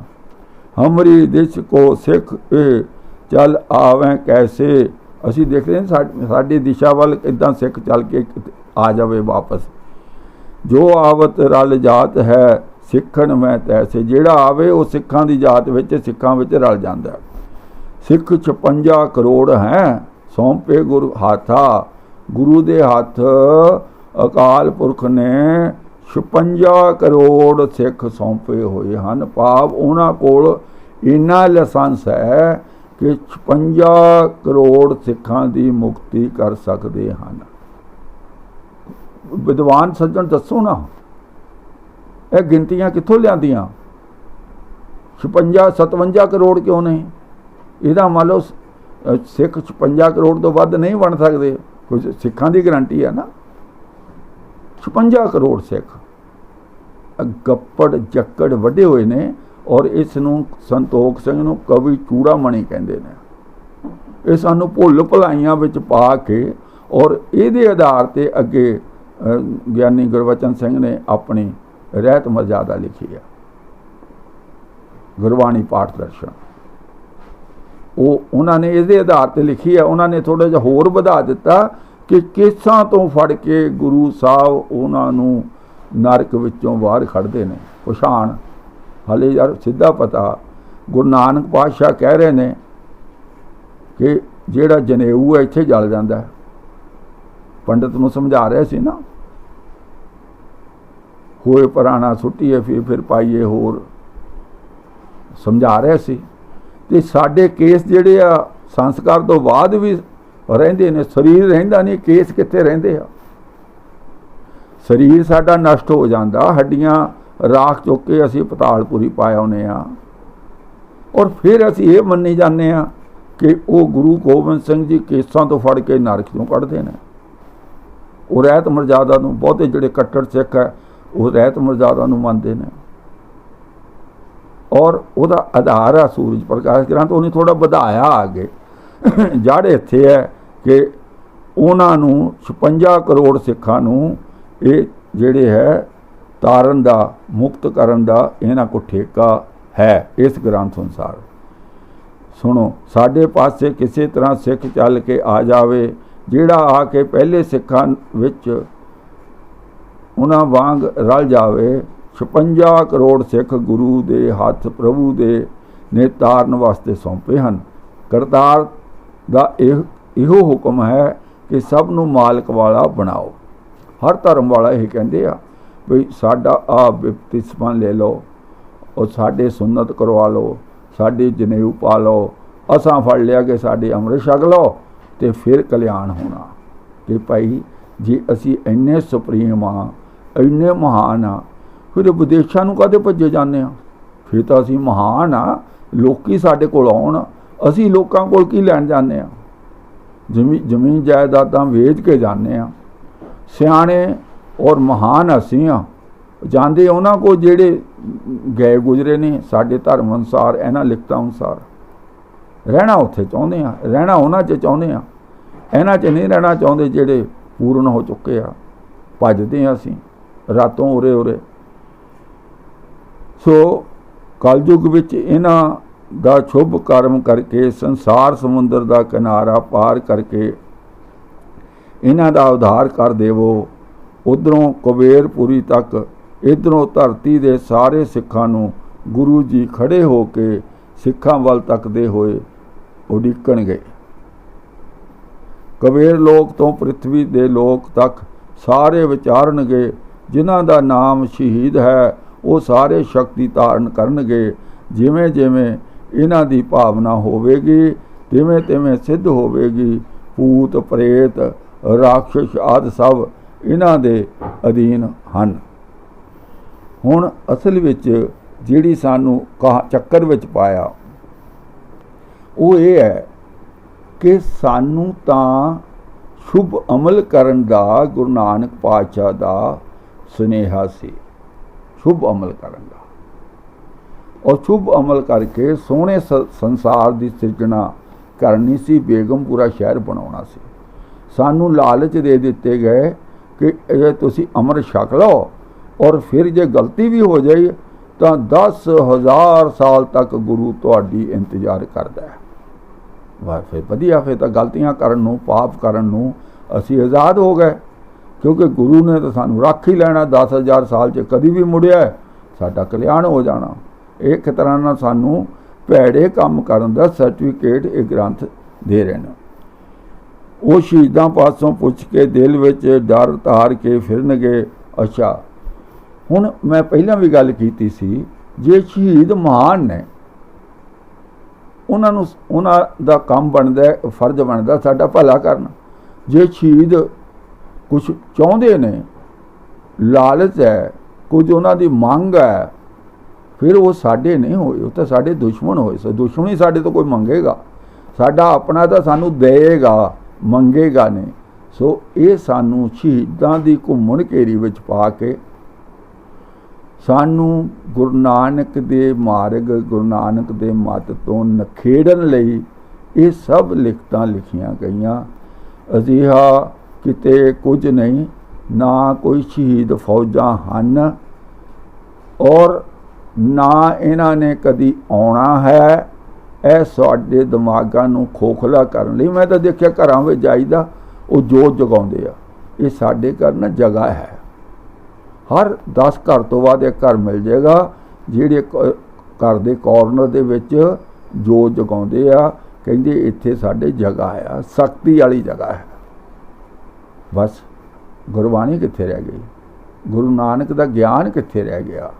ਹਮਰੀ ਦਿਸ਼ ਕੋ ਸਿੱਖ ਇਹ ਚੱਲ ਆਵੇਂ ਕੈਸੇ? ਅਸੀਂ ਦੇਖਦੇ ਹਾਂ ਸਾਡੀ ਦਿਸ਼ਾ ਵੱਲ ਇਦਾਂ ਸਿੱਖ ਚੱਲ ਕੇ ਆ ਜਾਵੇ ਵਾਪਸ। ਜੋ ਆਵਤ ਰਲ ਜਾਤ ਹੈ ਸਿੱਖਣ ਮੈਂ ਤੈਸੇ ਜਿਹੜਾ ਆਵੇ ਉਹ ਸਿੱਖਾਂ ਦੀ ਜਾਤ ਵਿੱਚ, ਸਿੱਖਾਂ ਵਿੱਚ ਰਲ ਜਾਂਦਾ ਸਿੱਖ 56 ਕਰੋੜ ਹੈ, ਸੌਂਪੇ ਗੁਰੂ ਹਾਥਾ। ਗੁਰੂ ਦੇ ਹੱਥ ਅਕਾਲ ਪੁਰਖ ਨੇ 56 ਕਰੋੜ ਸਿੱਖ ਸੌਂਪੇ ਹੋਏ ਹਨ। ਭਾਵ ਉਹਨਾਂ ਕੋਲ ਇੰਨਾ ਲਾਇਸੈਂਸ ਹੈ ਕਿ 56 ਕਰੋੜ ਸਿੱਖਾਂ ਦੀ ਮੁਕਤੀ ਕਰ ਸਕਦੇ ਹਨ। ਵਿਦਵਾਨ ਸੱਜਣ, ਦੱਸੋ ਨਾ। ਇਹ ਗਿਣਤੀਆਂ ਕਿੱਥੋਂ ਲਿਆਂਦੀਆਂ? 56 57 ਕਰੋੜ ਕਿਉਂ ਨਹੀਂ ਇਹਦਾ ਮੰਨ ਲਓ ਸਿੱਖ 56 ਕਰੋੜ ਤੋਂ ਵੱਧ ਨਹੀਂ ਬਣ ਸਕਦੇ। ਕੁਝ ਸਿੱਖਾਂ ਦੀ ਗਰੰਟੀ ਹੈ ਨਾ? 56 ਕਰੋੜ ਸਿੱਖ। ਗੱਪੜ, ਜੱਕੜ ਵੱਡੇ ਹੋਏ ਨੇ ਔਰ ਇਸ ਨੂੰ ਸੰਤੋਖ ਸਿੰਘ ਨੂੰ ਕਵੀ ਚੂੜਾ ਮਣੀ ਕਹਿੰਦੇ ਨੇ। ਇਹ ਸਾਨੂੰ ਭੁੱਲ ਭੁਲਾਈਆਂ ਵਿੱਚ ਪਾ ਕੇ ਔਰ ਇਹਦੇ ਆਧਾਰ ਤੇ ਅੱਗੇ ਗਿਆਨੀ ਗੁਰਵਚਨ ਸਿੰਘ ਨੇ ਆਪਣੀ ਰਹਿਤ ਮਰਜ਼ਾਦਾ ਲਿਖੀ ਹੈ ਗੁਰਬਾਣੀ ਪਾਠ ਦਰਸ਼ਨ। ਉਹ ਉਹਨਾਂ ਨੇ ਇਹਦੇ ਆਧਾਰ ਤੇ ਲਿਖੀ ਹੈ ਉਹਨਾਂ ਨੇ ਥੋੜਾ ਜਿਹਾ ਹੋਰ ਵਧਾ ਦਿੱਤਾ ਕਿ ਕੇਸਾਂ ਤੋਂ ਫੜ ਕੇ ਗੁਰੂ ਸਾਹਿਬ ਉਹਨਾਂ ਨੂੰ ਨਰਕ ਵਿੱਚੋਂ ਬਾਹਰ ਖੜਦੇ ਨੇ। ਪਛਾਣ। ਹਲੇ ਯਾਰ ਸਿੱਧਾ ਪਤਾ, ਗੁਰੂ ਨਾਨਕ ਪਾਤਸ਼ਾਹ ਕਹਿ ਰਹੇ ਨੇ ਕਿ ਜਿਹੜਾ ਜਨੇਊ ਹੈ ਇੱਥੇ ਜਲ ਜਾਂਦਾ। ਹੈ ਪੰਡਤ ਨੂੰ ਸਮਝਾ ਰਿਹਾ ਸੀ ਨਾ। ਹੋਏ ਪੁਰਾਣਾ ਸੁੱਟੀਏ, ਫਿਰ ਫਿਰ ਪਾਈਏ ਹੋਰ। ਸਮਝਾ ਰਿਹਾ ਸੀ। ਤੇ ਸਾਡੇ ਕੇਸ ਜਿਹੜੇ ਆ, ਸੰਸਕਾਰ ਤੋਂ ਬਾਅਦ ਵੀ ਰਹਿੰਦੇ ਨੇ। ਸਰੀਰ ਰਹਿੰਦਾ ਨਹੀਂ, ਕੇਸ ਕਿੱਥੇ ਰਹਿੰਦੇ ਆ? ਸਰੀਰ ਸਾਡਾ ਨਸ਼ਟ ਹੋ ਜਾਂਦਾ। ਹੱਡੀਆਂ ਰਾਖ ਚੁੱਕ ਕੇ ਅਸੀਂ ਪਤਾਲਪੁਰੀ ਪਾਇਆ ਉਹਨੇ ਆ। ਔਰ ਫਿਰ ਅਸੀਂ ਇਹ ਮੰਨੀ ਜਾਂਦੇ ਆ ਕਿ ਉਹ ਗੁਰੂ ਗੋਬਿੰਦ ਸਿੰਘ ਜੀ ਕੇਸਾਂ ਤੋਂ ਫੜ ਕੇ ਨਰਕ ਤੋਂ ਕੱਢਦੇ ਨੇ। ਉਹ ਰਹਿਤ ਮਰਜ਼ਾਦਾ ਨੂੰ ਬਹੁਤੇ ਜਿਹੜੇ ਕੱਟੜ ਸਿੱਖ ਹੈ ਉਹ ਰਹਿਤ ਮਰਜ਼ਾਦਾ ਨੂੰ ਮੰਨਦੇ ਨੇ। ਔਰ ਉਹਦਾ ਆਧਾਰ ਆ ਸੂਰਜ ਪ੍ਰਕਾਸ਼ ਗ੍ਰੰਥ ਉਹਨੇ ਥੋੜਾ ਵਧਾਇਆ ਅੱਗੇ। ਜੜ ਇੱਥੇ ਹੈ ਕਿ ਉਹਨਾਂ ਨੂੰ 56 ਕਰੋੜ ਸਿੱਖਾਂ ਨੂੰ ਇਹ ਜਿਹੜੇ ਹੈ, ਤਾਰਨ ਦਾ, ਮੁਕਤ ਕਰਨ ਦਾ ਇਹਨਾਂ ਕੋ ਠੇਕਾ ਹੈ ਇਸ ਗ੍ਰੰਥ ਅਨੁਸਾਰ। ਸੁਣੋ, ਸਾਡੇ ਪਾਸੇ ਕਿਸੇ ਤਰ੍ਹਾਂ ਸਿੱਖ ਚੱਲ ਕੇ ਆ ਜਾਵੇ, ਜਿਹੜਾ ਆ ਕੇ ਪਹਿਲੇ ਸਿੱਖਾਂ ਵਿੱਚ ਉਹਨਾਂ ਵਾਂਗ ਰਲ ਜਾਵੇ। 56 ਕਰੋੜ ਸਿੱਖ ਗੁਰੂ ਦੇ ਹੱਥ ਪ੍ਰਭੂ ਦੇ ਨੇ ਤਾਰਨ ਵਾਸਤੇ ਸੌਂਪੇ ਹਨ। ਕਰਤਾਰ ਦਾ ਇਹ, ਇਹੋ ਹੁਕਮ ਹੈ ਕਿ ਸਭ ਨੂੰ ਮਾਲਕ ਵਾਲਾ ਬਣਾਓ। ਹਰ ਧਰਮ ਵਾਲਾ ਇਹ ਕਹਿੰਦੇ ਆ ਵੀ ਸਾਡਾ ਆ ਬਿਪਤਿਸਮਾ ਲੈ ਲਓ ਉਹ ਸਾਡੇ ਸੁਨਤ ਕਰਵਾ ਲਓ, ਸਾਡੀ ਜਨੇਊ ਪਾ ਲਓ। ਅਸਾਂ ਫੜ ਲਿਆ ਕਿ ਸਾਡੇ ਅੰਮ੍ਰਿਤ ਛਕ ਲਓ ਤੇ ਫਿਰ ਕਲਿਆਣ ਹੋਣਾ। ਕਿ ਭਾਈ ਜੇ, ਅਸੀਂ ਇੰਨੇ ਸੁਪਰੀਮ ਆ ਇੰਨੇ ਮਹਾਨ ਆ। ਫਿਰ ਵਿਦੇਸ਼ਾਂ ਨੂੰ ਕਦੇ ਭੱਜੇ ਜਾਂਦੇ ਆ? ਫਿਰ ਤਾਂ ਅਸੀਂ ਮਹਾਨ ਆ। ਲੋਕੀ ਸਾਡੇ ਕੋਲ ਆਉਣ। ਅਸੀਂ ਲੋਕਾਂ ਕੋਲ ਕੀ ਲੈਣ ਜਾਂਦੇ ਆ? ਜ਼ਮੀਨ ਜ਼ਮੀਨ ਜਾਇਦਾਦਾਂ ਵੇਚ ਕੇ ਜਾਂਦੇ ਆ। ਸਿਆਣੇ ਔਰ ਮਹਾਨ ਅਸੀਂ ਆ। ਜਾਂਦੇ ਉਹਨਾਂ ਕੋ ਜਿਹੜੇ ਗਏ ਗੁਜਰੇ ਨੇ, ਸਾਡੇ ਧਰਮ ਅਨੁਸਾਰ, ਇਹਨਾਂ ਲਿਖਤਾਂ ਅਨੁਸਾਰ। ਰਹਿਣਾ ਉੱਥੇ ਚਾਹੁੰਦੇ ਆ। ਰਹਿਣਾ ਉਹਨਾਂ 'ਚ ਚਾਹੁੰਦੇ ਆ। ਇਹਨਾਂ 'ਚ ਨਹੀਂ ਰਹਿਣਾ ਚਾਹੁੰਦੇ ਜਿਹੜੇ ਪੂਰਨ ਹੋ ਚੁੱਕੇ ਆ। ਭੱਜਦੇ ਆ ਅਸੀਂ। ਰਾਤੋਂ ਉਰੇ ਉਰੇ। ਸੋ ਕਲਯੁਗ ਵਿੱਚ ਇਹਨਾਂ ਦਾ ਸ਼ੁਭ ਕਰਮ ਕਰਕੇ, ਸੰਸਾਰ ਸਮੁੰਦਰ ਦਾ ਕਿਨਾਰਾ ਪਾਰ ਕਰਕੇ ਇਹਨਾਂ ਦਾ ਉਧਾਰ ਕਰ ਦੇਵੋ। ਉਧਰੋਂ ਕੁਬੇਰਪੁਰੀ ਤੱਕ, ਇਧਰੋਂ ਧਰਤੀ ਦੇ ਸਾਰੇ ਸਿੱਖਾਂ ਨੂੰ ਗੁਰੂ ਜੀ ਖੜੇ ਹੋ ਕੇ ਸਿੱਖਾਂ ਵੱਲ ਤੱਕਦੇ ਹੋਏ ਉਡੀਕਣਗੇ। ਕਬੀਰ ਲੋਕ ਤੋਂ ਪ੍ਰithvi ਦੇ ਲੋਕ ਤੱਕ ਸਾਰੇ ਵਿਚਾਰਨਗੇ ਜਿਨ੍ਹਾਂ ਦਾ ਨਾਮ ਸ਼ਹੀਦ ਹੈ, ਉਹ ਸਾਰੇ ਸ਼ਕਤੀ ਧਾਰਨ ਕਰਨਗੇ। ਜਿਵੇਂ ਜਿਵੇਂ ਇਹਨਾਂ ਦੀ ਭਾਵਨਾ ਹੋਵੇਗੀ, ਤਿਵੇਂ ਤਿਵੇਂ ਸਿੱਧ ਹੋਵੇਗੀ। ਭੂਤ, ਪ੍ਰੇਤ, ਰਾਖਸ਼ ਆਦ ਸਭ ਇਹਨਾਂ ਦੇ ਅਧੀਨ ਹਨ। ਹੁਣ ਅਸਲ ਵਿੱਚ ਜਿਹੜੀ ਸਾਨੂੰ ਚੱਕਰ ਵਿੱਚ ਪਾਇਆ, ਉਹ ਇਹ ਹੈ ਕਿ ਸਾਨੂੰ ਤਾਂ ਸ਼ੁਭ ਅਮਲ ਕਰਨ ਦਾ ਗੁਰੂ ਨਾਨਕ ਪਾਤਸ਼ਾਹ ਦਾ ਸੁਨੇਹਾ ਸੀ। ਸ਼ੁਭ ਅਮਲ ਕਰਨ ਦਾ। ਔਰ ਸ਼ੁਭ ਅਮਲ ਕਰਕੇ ਸੋਹਣੇ ਸੰਸਾਰ ਦੀ ਸਿਰਜਣਾ ਕਰਨੀ ਸੀ, ਬੇਗਮਪੁਰਾ ਸ਼ਹਿਰ ਬਣਾਉਣਾ ਸੀ। ਸਾਨੂੰ ਲਾਲਚ ਦੇ ਦਿੱਤੇ ਗਏ ਕਿ ਇਹ ਤੁਸੀਂ ਅਮਰ ਛਕ ਲਓ ਔਰ ਫਿਰ ਜੇ ਗਲਤੀ ਵੀ ਹੋ ਜਾਈ, ਤਾਂ 10000 ਸਾਲ ਤੱਕ ਗੁਰੂ ਤੁਹਾਡੀ ਇੰਤਜ਼ਾਰ ਕਰਦਾ ਹੈ। ਵਾ ਫਿਰ ਵਧੀਆ, ਫਿਰ ਤਾਂ ਗਲਤੀਆਂ ਕਰਨ ਨੂੰ, ਪਾਪ ਕਰਨ ਨੂੰ ਅਸੀਂ ਆਜ਼ਾਦ ਹੋ ਗਏ। ਕਿਉਂਕਿ ਗੁਰੂ ਨੇ ਤਾਂ ਸਾਨੂੰ ਰੱਖ ਹੀ ਲੈਣਾ 10000 ਸਾਲ 'ਚ ਕਦੀ ਵੀ ਮੁੜਿਆ, ਸਾਡਾ ਕਲਿਆਣ ਹੋ ਜਾਣਾ। ਇੱਕ ਤਰ੍ਹਾਂ ਨਾਲ ਸਾਨੂੰ ਭੈੜੇ ਕੰਮ ਕਰਨ ਦਾ ਸਰਟੀਫਿਕੇਟ ਇਹ ਗ੍ਰੰਥ ਦੇ ਰਹੇ ਨੇ। ਉਹ ਸ਼ਹੀਦਾਂ ਪਾਸੋਂ ਪੁੱਛ ਕੇ ਦਿਲ ਵਿੱਚ ਡਰ ਧਾਰ ਕੇ ਫਿਰਨਗੇ, ਅੱਛਾ, ਹੁਣ ਮੈਂ ਪਹਿਲਾਂ ਵੀ ਗੱਲ ਕੀਤੀ ਸੀ, ਜੇ ਸ਼ਹੀਦ ਮਹਾਨ ਨੇ, ਉਹਨਾਂ ਨੂੰ, ਉਹਨਾਂ ਦਾ ਕੰਮ ਬਣਦਾ, ਫਰਜ਼ ਬਣਦਾ ਸਾਡਾ ਭਲਾ ਕਰਨਾ। ਜੇ ਸ਼ਹੀਦ ਕੁਝ ਚਾਹੁੰਦੇ ਨੇ। ਲਾਲਚ ਹੈ, ਕੁਝ ਉਹਨਾਂ ਦੀ ਮੰਗ ਹੈ। ਫਿਰ ਉਹ ਸਾਡੇ ਨਹੀਂ ਹੋਏ, ਉਹ ਤਾਂ ਸਾਡੇ ਦੁਸ਼ਮਣ ਹੋਏ। ਸੋ ਦੁਸ਼ਮਣ ਹੀ ਸਾਡੇ ਤੋਂ ਕੋਈ ਮੰਗੇਗਾ। ਸਾਡਾ ਆਪਣਾ ਤਾਂ ਸਾਨੂੰ ਦੇਏਗਾ ਮੰਗੇਗਾ ਨਹੀਂ। ਸੋ ਇਹ ਸਾਨੂੰ ਸ਼ਹੀਦਾਂ ਦੀ ਘੁੰਮਣ ਘੇਰੀ ਵਿੱਚ ਪਾ ਕੇ ਸਾਨੂੰ ਗੁਰੂ ਨਾਨਕ ਦੇ ਮਾਰਗ, ਗੁਰੂ ਨਾਨਕ ਦੇ ਮਤ ਤੋਂ ਨਖੇੜਨ ਲਈ ਇਹ ਸਭ ਲਿਖਤਾਂ ਲਿਖੀਆਂ ਗਈਆਂ। ਅਜਿਹਾ ਕਿਤੇ ਕੁਝ ਨਹੀਂ, ਨਾ ਕੋਈ ਸ਼ਹੀਦ ਫੌਜਾਂ ਹਨ ਔਰ ਨਾ ਇਹਨਾਂ ਨੇ ਕਦੀ ਆਉਣਾ ਹੈ। ਇਹ ਸਾਡੇ ਦਿਮਾਗਾਂ ਨੂੰ ਖੋਖਲਾ ਕਰਨ ਲਈ ਮੈਂ ਤਾਂ ਦੇਖਿਆ ਘਰਾਂ ਵਿੱਚ ਜਾਈਦਾ, ਉਹ ਜੋਤ ਜਗਾਉਂਦੇ ਆ। ਇਹ ਸਾਡੇ ਘਰ ਨਾ ਜਗ੍ਹਾ ਹੈ। ਹਰ 10 ਘਰ ਤੋਂ ਬਾਅਦ ਇੱਕ ਘਰ ਮਿਲ ਜਾਏਗਾ, ਜਿਹੜੇ ਘਰ ਦੇ ਕਾਰਨਰ ਦੇ ਵਿੱਚ ਜੋਤ ਜਗਾਉਂਦੇ ਆ, ਕਹਿੰਦੇ ਇੱਥੇ ਸਾਡੇ ਜਗ੍ਹਾ ਆ ਸ਼ਕਤੀ ਵਾਲੀ ਜਗ੍ਹਾ ਹੈ। ਬਸ ਗੁਰਬਾਣੀ ਕਿੱਥੇ ਰਹਿ ਗਈ? ਗੁਰੂ ਨਾਨਕ ਦਾ ਗਿਆਨ ਕਿੱਥੇ ਰਹਿ ਗਿਆ?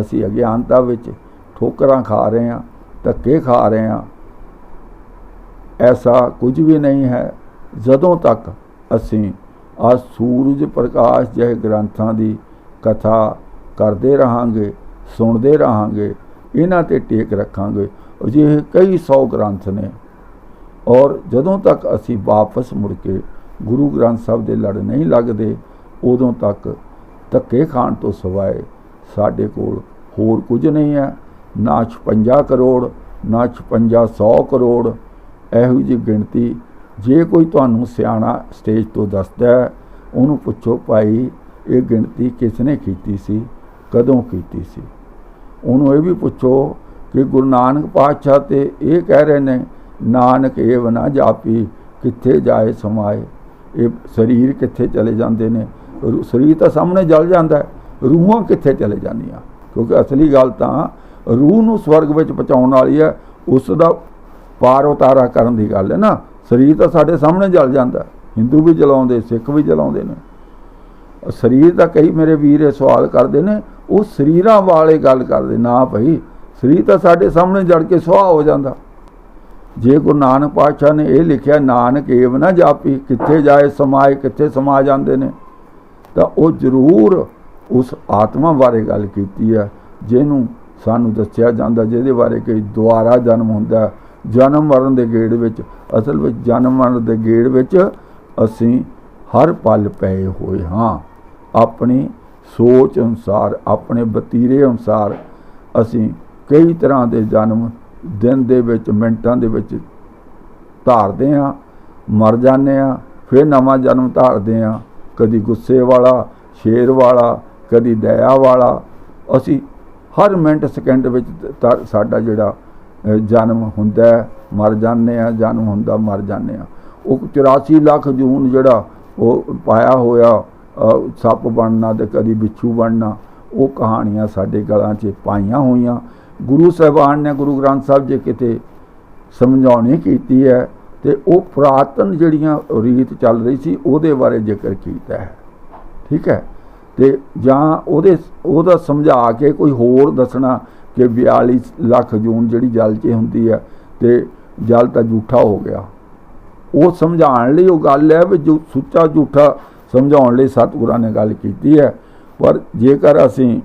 ਅਸੀਂ ਅਗਿਆਨਤਾ ਵਿੱਚ ਠੋਕਰਾਂ ਖਾ ਰਹੇ ਹਾਂ, ਧੱਕੇ ਖਾ ਰਹੇ ਹਾਂ। ਐਸਾ ਕੁਝ ਵੀ ਨਹੀਂ ਹੈ। ਜਦੋਂ ਤੱਕ ਅਸੀਂ ਆ ਸੂਰਜ ਪ੍ਰਕਾਸ਼ ਜਿਹੇ ਗ੍ਰੰਥਾਂ ਦੀ ਕਥਾ ਕਰਦੇ ਰਹਾਂਗੇ, ਸੁਣਦੇ ਰਹਾਂਗੇ, ਇਹਨਾਂ ਤੇ ਟੇਕ ਰੱਖਾਂਗੇ, ਅਜਿਹੇ ਕਈ ਸੌ ਗ੍ਰੰਥ ਨੇ। ਔਰ ਜਦੋਂ ਤੱਕ ਅਸੀਂ ਵਾਪਸ ਮੁੜ ਕੇ ਗੁਰੂ ਗ੍ਰੰਥ ਸਾਹਿਬ ਦੇ ਲੜ ਨਹੀਂ ਲੱਗਦੇ, ਉਦੋਂ ਤੱਕ ਧੱਕੇ ਖਾਣ ਤੋਂ ਸਿਵਾਏ ਸਾਡੇ ਕੋਲ ਹੋਰ ਕੁਝ ਨਹੀਂ ਹੈ। ਨਾ 56 ਕਰੋੜ, ਨਾ 5600 ਕਰੋੜ। ਇਹੋ ਜਿਹੀ ਗਿਣਤੀ ਜੇ ਕੋਈ ਤੁਹਾਨੂੰ ਸਿਆਣਾ ਸਟੇਜ ਤੋਂ ਦੱਸਦਾ ਹੈ, ਉਹਨੂੰ ਪੁੱਛੋ ਭਾਈ, ਇਹ ਗਿਣਤੀ ਕਿਸ ਨੇ ਕੀਤੀ ਸੀ, ਕਦੋਂ ਕੀਤੀ ਸੀ? ਉਹਨੂੰ ਇਹ ਵੀ ਪੁੱਛੋ ਕਿ ਗੁਰੂ ਨਾਨਕ ਪਾਤਸ਼ਾਹ ਤੇ ਇਹ ਕਹਿ ਰਹੇ ਨੇ, ਨਾਨਕ ਇਹ ਨਾ ਜਾਪੀ, ਕਿੱਥੇ ਜਾਏ ਸਮਾਏ। ਇਹ ਸਰੀਰ ਕਿੱਥੇ ਚਲੇ ਜਾਂਦੇ ਨੇ? ਰੂ- ਸਰੀਰ ਤਾਂ ਸਾਹਮਣੇ ਜਲ ਜਾਂਦਾ ਰੂਹਾਂ ਕਿੱਥੇ ਚਲੇ ਜਾਂਦੀਆਂ? ਕਿਉਂਕਿ ਅਸਲੀ ਗੱਲ ਤਾਂ ਰੂਹ ਨੂੰ ਸਵਰਗ ਵਿੱਚ ਪਹੁੰਚਾਉਣ ਵਾਲੀ ਹੈ, ਉਸ ਦਾ ਪਾਰ ਉਤਾਰਾ ਕਰਨ ਦੀ ਗੱਲ ਹੈ ਨਾ। ਸਰੀਰ ਤਾਂ ਸਾਡੇ ਸਾਹਮਣੇ ਜਲ ਜਾਂਦਾ ਹਿੰਦੂ ਵੀ ਜਲਾਉਂਦੇ, ਸਿੱਖ ਵੀ ਜਲਾਉਂਦੇ ਨੇ। ਸਰੀਰ ਦਾ ਕਈ ਮੇਰੇ ਵੀਰ ਇਹ ਸਵਾਲ ਕਰਦੇ ਨੇ, ਉਹ ਸਰੀਰਾਂ ਵਾਲੇ ਗੱਲ ਕਰਦੇ ਨਾ। ਭਾਈ, ਸਰੀਰ ਤਾਂ ਸਾਡੇ ਸਾਹਮਣੇ ਜੜ ਕੇ ਸੁਆਹ ਹੋ ਜਾਂਦਾ। ਜੇ ਗੁਰੂ ਨਾਨਕ ਪਾਤਸ਼ਾਹ ਨੇ ਇਹ ਲਿਖਿਆ, ਨਾਨਕ ਏਵ ਨਾ ਜਾਪੀ, ਕਿੱਥੇ ਜਾਏ ਸਮਾਏ, ਕਿੱਥੇ ਸਮਾ ਜਾਂਦੇ ਨੇ? ਤਾਂ ਉਹ ਜ਼ਰੂਰ ਉਸ ਆਤਮਾ ਬਾਰੇ ਗੱਲ ਕੀਤੀ ਹੈ, ਜਿਹਨੂੰ ਸਾਨੂੰ ਦੱਸਿਆ ਜਾਂਦਾ, ਜਿਹਦੇ ਬਾਰੇ ਕਿ ਦੁਆਰਾ ਜਨਮ ਹੁੰਦਾ ਜਨਮ ਮਰਨ ਦੇ ਗੇੜ ਵਿੱਚ, ਅਸਲ ਵਿੱਚ ਜਨਮ ਮਰਨ ਦੇ ਗੇੜ ਵਿੱਚ ਅਸੀਂ ਹਰ ਪਲ ਪਏ ਹੋਏ ਹਾਂ। ਆਪਣੀ ਸੋਚ ਅਨੁਸਾਰ, ਆਪਣੇ ਬਤੀਰੇ ਅਨੁਸਾਰ ਅਸੀਂ ਕਈ ਤਰ੍ਹਾਂ ਦੇ ਜਨਮ ਦਿਨ ਦੇ ਵਿੱਚ, ਮਿੰਟਾਂ ਦੇ ਵਿੱਚ ਧਾਰਦੇ ਹਾਂ, ਮਰ ਜਾਂਦੇ ਹਾਂ, ਫਿਰ ਨਵਾਂ ਜਨਮ ਧਾਰਦੇ ਹਾਂ। ਕਦੀ ਗੁੱਸੇ ਵਾਲਾ, ਸ਼ੇਰ ਵਾਲਾ, ਕਦੀ ਦਇਆ ਵਾਲਾ। ਅਸੀਂ ਹਰ ਮਿੰਟ ਸਕਿੰਟ ਵਿੱਚ ਤਾਂ ਸਾਡਾ ਜਿਹੜਾ ਜਨਮ ਹੁੰਦਾ ਮਰ ਜਾਂਦੇ ਆ ਜਨਮ ਹੁੰਦਾ, ਮਰ ਜਾਂਦੇ ਆ ਉਹ 84 ਲੱਖ ਜੂਨ ਜਿਹੜਾ ਉਹ ਪਾਇਆ ਹੋਇਆ ਸੱਪ ਬਣਨਾ ਤੇ ਕਦੀ ਬਿੱਛੂ ਬਣਨਾ, ਉਹ ਕਹਾਣੀਆਂ ਸਾਡੇ ਗਲਾਂ 'ਚ ਪਾਈਆਂ ਹੋਈਆਂ। ਗੁਰੂ ਸਾਹਿਬਾਨ ਨੇ ਗੁਰੂ ਗ੍ਰੰਥ ਸਾਹਿਬ ਜੇ ਕਿਤੇ ਸਮਝਾਉਣੀ ਕੀਤੀ ਹੈ ਤੇ ਉਹ ਪੁਰਾਤਨ ਜਿਹੜੀਆਂ ਰੀਤ ਚੱਲ ਰਹੀ ਸੀ ਉਹਦੇ ਬਾਰੇ ਜ਼ਿਕਰ ਕੀਤਾ ਹੈ। ਠੀਕ ਹੈ? ਤੇ ਜਾਂ ਉਹਦੇ ਉਹਦਾ ਸਮਝਾ ਕੇ ਕੋਈ ਹੋਰ ਦੱਸਣਾ ਕਿ 42 ਲੱਖ ਜੂਨ ਜਿਹੜੀ ਜਲ 'ਚ ਹੁੰਦੀ ਹੈ ਤੇ ਜਲ ਤਾਂ ਝੂਠਾ ਹੋ ਗਿਆ। ਉਹ ਸਮਝਾਉਣ ਲਈ ਉਹ ਗੱਲ ਹੈ ਵੀ ਜੋ ਸੁੱਚਾ ਝੂਠਾ ਸਮਝਾਉਣ ਲਈ ਸਤਿਗੁਰਾਂ ਨੇ ਗੱਲ ਕੀਤੀ ਹੈ। ਪਰ ਜੇਕਰ ਅਸੀਂ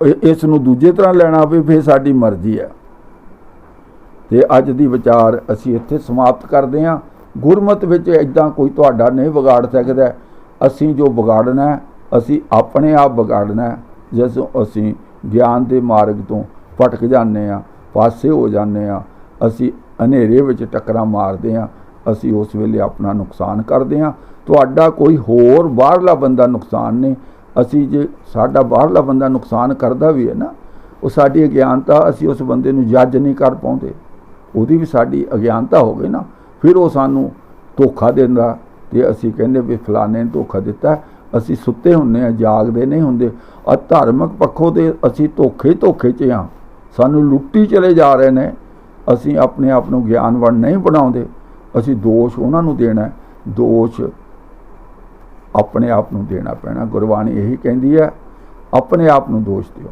ਇਸ ਨੂੰ ਦੂਜੇ ਤਰ੍ਹਾਂ ਲੈਣਾ ਪਵੇ ਫਿਰ ਸਾਡੀ ਮਰਜ਼ੀ ਹੈ। ਤੇ ਅੱਜ ਦੀ ਵਿਚਾਰ ਅਸੀਂ ਇੱਥੇ ਸਮਾਪਤ ਕਰਦੇ ਹਾਂ। ਗੁਰਮਤ ਵਿੱਚ ਇਦਾਂ ਕੋਈ ਤੁਹਾਡਾ ਨਹੀਂ ਵਿਗਾੜ ਸਕਦਾ। ਅਸੀਂ ਜੋ ਵਿਗਾੜਨਾ ਅਸੀਂ ਆਪਣੇ ਆਪ ਵਿਗਾੜਨਾ ਜਿਸ ਅਸੀਂ ਗਿਆਨ ਦੇ ਮਾਰਗ ਤੋਂ ਭਟਕ ਜਾਂਦੇ ਆ ਪਾਸੇ ਹੋ ਜਾਂਦੇ ਆ ਅਸੀਂ ਹਨੇਰੇ ਵਿੱਚ ਟੱਕਰਾਂ ਮਾਰਦੇ ਆ ਅਸੀਂ ਉਸ ਵੇਲੇ ਆਪਣਾ ਨੁਕਸਾਨ ਕਰਦੇ ਆ ਤੁਹਾਡਾ ਕੋਈ ਹੋਰ ਬਾਹਰਲਾ ਬੰਦਾ ਨੁਕਸਾਨ ਨਹੀਂ। ਅਸੀਂ ਜੇ ਸਾਡਾ ਬਾਹਰਲਾ ਬੰਦਾ ਨੁਕਸਾਨ ਕਰਦਾ ਵੀ ਹੈ ਨਾ, ਉਹ ਸਾਡੀ ਅਗਿਆਨਤਾ ਅਸੀਂ ਉਸ ਬੰਦੇ ਨੂੰ ਜੱਜ ਨਹੀਂ ਕਰ ਪਾਉਂਦੇ। ਉਹਦੀ ਵੀ ਸਾਡੀ ਅਗਿਆਨਤਾ ਹੋ ਗਈ ਨਾ, ਫਿਰ ਉਹ ਸਾਨੂੰ ਧੋਖਾ ਦਿੰਦਾ ਤੇ ਅਸੀਂ ਕਹਿੰਦੇ ਵੀ ਫਲਾਣੇ ਨੇ ਧੋਖਾ ਦਿੱਤਾ। ਅਸੀਂ ਸੁੱਤੇ ਹੁੰਨੇ ਆ ਜਾਗਦੇ ਨਹੀਂ ਹੁੰਦੇ। ਆ ਧਾਰਮਿਕ ਪੱਖੋਂ ਤੇ ਅਸੀਂ ਧੋਖੇ ਧੋਖੇ 'ਚ ਆ ਸਾਨੂੰ ਲੁੱਟੀ ਚਲੇ ਜਾ ਰਹੇ ਨੇ। ਅਸੀਂ ਆਪਣੇ ਆਪ ਨੂੰ ਗਿਆਨਵਾਨ ਨਹੀਂ ਬਣਾਉਂਦੇ। ਅਸੀਂ ਦੋਸ਼ ਉਹਨਾਂ ਨੂੰ ਦੇਣਾ ਦੋਸ਼ ਆਪਣੇ ਆਪ ਨੂੰ ਦੇਣਾ ਪੈਣਾ। ਗੁਰਬਾਣੀ ਇਹੀ ਕਹਿੰਦੀ ਹੈ, ਆਪਣੇ ਆਪ ਨੂੰ ਦੋਸ਼ ਦਿਓ।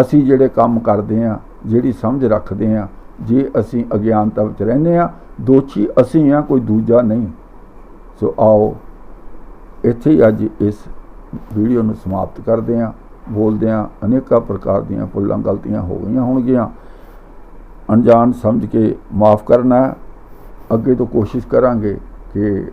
ਅਸੀਂ ਜਿਹੜੇ ਕੰਮ ਕਰਦੇ ਆ ਜਿਹੜੀ ਸਮਝ ਰੱਖਦੇ ਆ ਜੇ ਅਸੀਂ ਅਗਿਆਨਤਾ ਵਿੱਚ ਰਹਿੰਦੇ ਆ ਦੋਸ਼ੀ ਅਸੀਂ ਆ ਕੋਈ ਦੂਜਾ ਨਹੀਂ। ਸੋ ਆਓ, ਇੱਥੇ ਹੀ ਅੱਜ ਇਸ ਵੀਡੀਓ ਨੂੰ ਸਮਾਪਤ ਕਰਦੇ ਆ ਬੋਲਦੇ ਆ ਅਨੇਕਾਂ ਪ੍ਰਕਾਰ ਦੀਆਂ ਫੁੱਲਾਂ ਗਲਤੀਆਂ ਹੋ ਗਈਆਂ ਹੋਣਗੀਆਂ। ਅਣਜਾਣ ਸਮਝ ਕੇ ਮਾਫ ਕਰਨਾ ਅੱਗੇ ਤੋਂ ਕੋਸ਼ਿਸ਼ ਕਰਾਂਗੇ। ਕਿ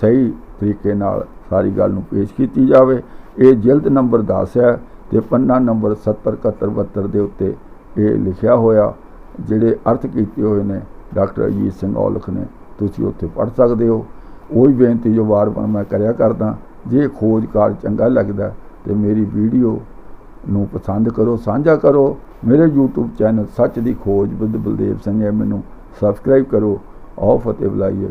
ਸਹੀ ਤਰੀਕੇ ਨਾਲ ਸਾਰੀ ਗੱਲ ਨੂੰ ਪੇਸ਼ ਕੀਤੀ ਜਾਵੇ। ਇਹ ਜਿਲਦ ਨੰਬਰ 10 ਹੈ ਤੇ ਪੰਨਾ ਨੰਬਰ 70 71 72 ਦੇ ਉੱਤੇ ਇਹ ਲਿਖਿਆ ਹੋਇਆ, ਜਿਹੜੇ ਅਰਥ ਕੀਤੇ ਹੋਏ ਨੇ, ਡਾਕਟਰ ਅਜੀਤ ਸਿੰਘ ਔਲਖ ਨੇ, ਤੁਸੀਂ ਉੱਥੇ ਪੜ੍ਹ ਸਕਦੇ ਹੋ। ਉਹੀ ਬੇਨਤੀ ਜੋ ਵਾਰ-ਵਾਰ ਮੈਂ ਕਰਿਆ ਕਰਦਾ, ਜੇ ਖੋਜ ਖੋਜਕਾਰ ਚੰਗਾ ਲੱਗਦਾ ਤੇ ਮੇਰੀ ਵੀਡੀਓ ਨੂੰ ਪਸੰਦ ਕਰੋ, ਸਾਂਝਾ ਕਰੋ। ਮੇਰੇ YouTube ਚੈਨਲ ਸੱਚ ਦੀ ਖੋਜ ਵਿਦ ਬਲਦੇਵ ਸਿੰਘ ਹੈ, ਮੈਨੂੰ ਸਬਸਕ੍ਰਾਈਬ ਕਰੋ, ਆਓ ਅਤੇ ਬੁਲਾਈਏ।